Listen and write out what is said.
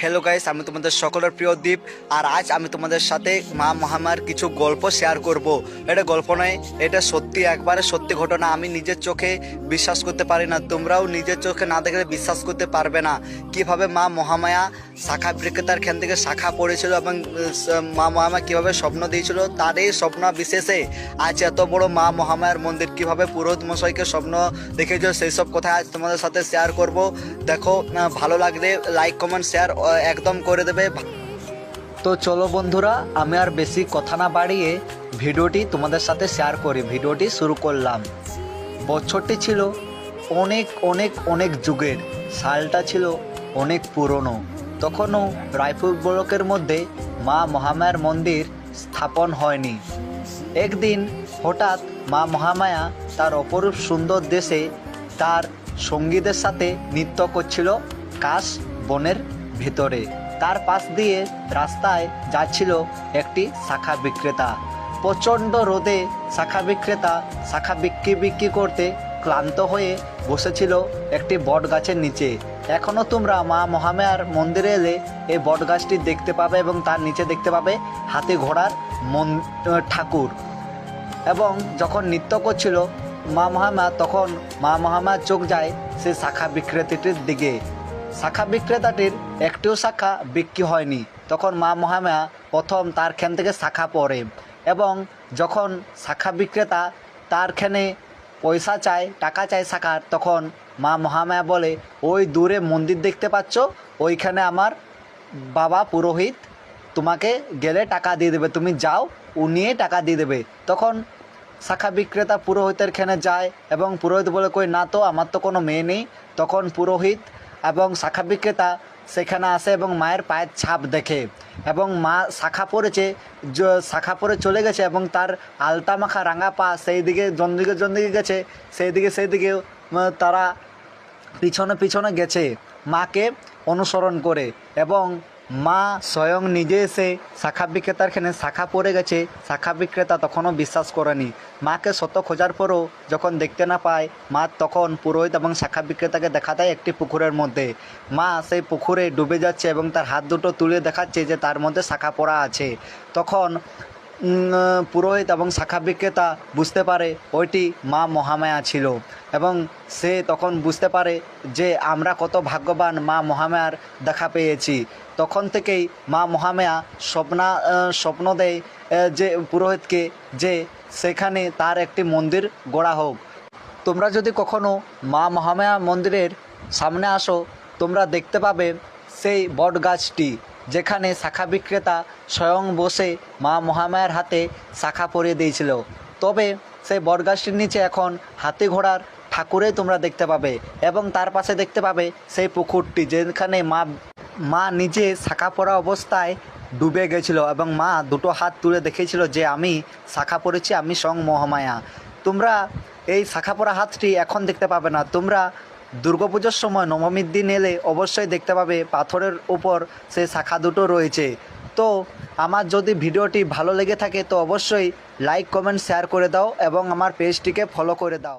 Hello guys আমি তোমাদের সকলের প্রিয় দ্বীপ আর আজ আমি তোমাদের সাথে মা মহামার কিছু গল্প শেয়ার করব। এটা গল্প নয়, এটা সত্যি, একবারে সত্যি ঘটনা। আমি নিজের চোখে বিশ্বাস করতে পারি না, তোমরাও নিজের চোখে না দেখলে বিশ্বাস করতে পারবে না। কীভাবে মা মহামায়া শাখা বিক্রেতার খেন থেকে শাখা পড়েছিল এবং মা মহামায়া কীভাবে স্বপ্ন দিয়েছিল তার এই স্বপ্ন বিশেষে আজ এত বড় মা মহামায়ার মন্দির কীভাবে পুরোহিত মশাইকে স্বপ্ন দেখেছিল সেই সব কথা আজ তোমাদের সাথে শেয়ার করব। দেখো ভালো লাগলে লাইক কমেন্ট শেয়ার একদম করে দেবে। তো চলো বন্ধুরা, আমি আর বেশি কথা না বাড়িয়ে ভিডিওটি তোমাদের সাথে শেয়ার করি ভিডিওটি শুরু করলাম। বছরটি ছিল অনেক অনেক অনেক যুগের। সালটা ছিল অনেক পুরনো। তখনও রায়পুর ব্লকের মধ্যে মা মহামায়ার মন্দির স্থাপন হয়নি। একদিন হঠাৎ মা মহামায়া তার অপরূপ সুন্দর দেশে তার সঙ্গীদের সাথে নৃত্য করছিল কাশ বনের ভিতরে। তার পাশ দিয়ে রাস্তায় যাচ্ছিল একটি শাখা বিক্রেতা। প্রচণ্ড রোদে শাখা বিক্রেতা শাখা বিক্রি বিক্রি করতে ক্লান্ত হয়ে বসেছিল একটি বট গাছের নিচে। এখনও তোমরা মা মহামায়ার মন্দিরে এলে এই বট গাছটি দেখতে পাবে এবং তার নিচে দেখতে পাবে হাতি ঘোড়ার মন ঠাকুর। এবং যখন নৃত্য করছিল, মা মহামা তখন মা মহামার চোখ যায় সে শাখা বিক্রেতাটির দিকে। শাখা বিক্রেতাটির একটিও শাখা বিক্রি হয়নি। তখন মা মহামায়া প্রথম তার খেন থেকে শাখা পরে এবং যখন শাখা বিক্রেতা তার খেনে পয়সা চায়, টাকা চায় শাখার তখন মা মহামায়া বলে, ওই দূরে মন্দির দেখতে পাচ্ছ? ওইখানে আমার বাবা পুরোহিত তোমাকে গেলে টাকা দিয়ে দেবে। তুমি যাও, ও নিয়ে টাকা দিয়ে দেবে। তখন শাখা বিক্রেতা পুরোহিতের খেনে যায় এবং পুরোহিত বলে, কই না তো, আমার তো কোনো মেয়ে নেই। তখন পুরোহিত এবং শাখা বিক্রেতা সেখানে আসে এবং মায়ের পায়ের ছাপ দেখে এবং মা শাখা পড়েছে শাখা পরে চলে গেছে এবং তার আলতা মাখা রাঙা পা সেই দিকে জন দিকে জন গেছে সেই দিকে সেই দিকে তারা পিছনে পিছনে গেছে। মাকে অনুসরণ করে এবং মা স্বয়ং নিজে এসে শাখা বিক্রেতার খেনে শাখা পড়ে গেছে। শাখা বিক্রেতা তখনও বিশ্বাস করেনি। মাকে শত খোঁজার পরও যখন দেখতে না পায়, মা তখন পুরোহিত এবং শাখা বিক্রেতাকে দেখা দেয় একটি পুকুরের মধ্যে। মা সেই পুকুরে ডুবে যাচ্ছে এবং তার হাত দুটো তুলে দেখাচ্ছে যে তার মধ্যে শাখা পড়া আছে। তখন পুরোহিত এবং শাখা বিক্রেতা বুঝতে পারে ওইটি মা মহামায়া ছিল এবং সে তখন বুঝতে পারে যে আমরা কত ভাগ্যবান মা মহামায়ার দেখা পেয়েছি। তখন থেকেই মা মহামায়া স্বপ্না স্বপ্ন দেয় যে পুরোহিতকে যে সেখানে তার একটি মন্দির গড়া হোক। তোমরা যদি কখনো মা মহামায়া মন্দিরের সামনে আসো, তোমরা দেখতে পাবে সেই বট গাছটি যেখানে শাখা বিক্রেতা স্বয়ং বসে মা মহামায়ার হাতে শাখা পরিয়ে দিয়েছিল। তবে সেই বটগাছটির নিচে এখন হাতি ঘোড়ার ঠাকুরে তোমরা দেখতে পাবে এবং তার পাশে দেখতে পাবে সেই পুকুরটি যেখানে মা মা নিজে শাখা পরা অবস্থায় ডুবে গেছিল এবং মা দুটো হাত তুলে দেখেছিল যে আমি শাখা পড়েছি আমি সং মহামায়া। তোমরা এই শাখা পরা হাতটি এখন দেখতে পাবে না। তোমরা দুর্গাপুজোর সময় নবমীর দিন এলে অবশ্যই দেখতে পাবে পাথরের উপর সে শাখা দুটো রয়েছে। তো আমার যদি ভিডিওটি ভালো লেগে থাকে তো অবশ্যই লাইক কমেন্ট শেয়ার করে দাও এবং আমার পেজটিকে ফলো করে দাও।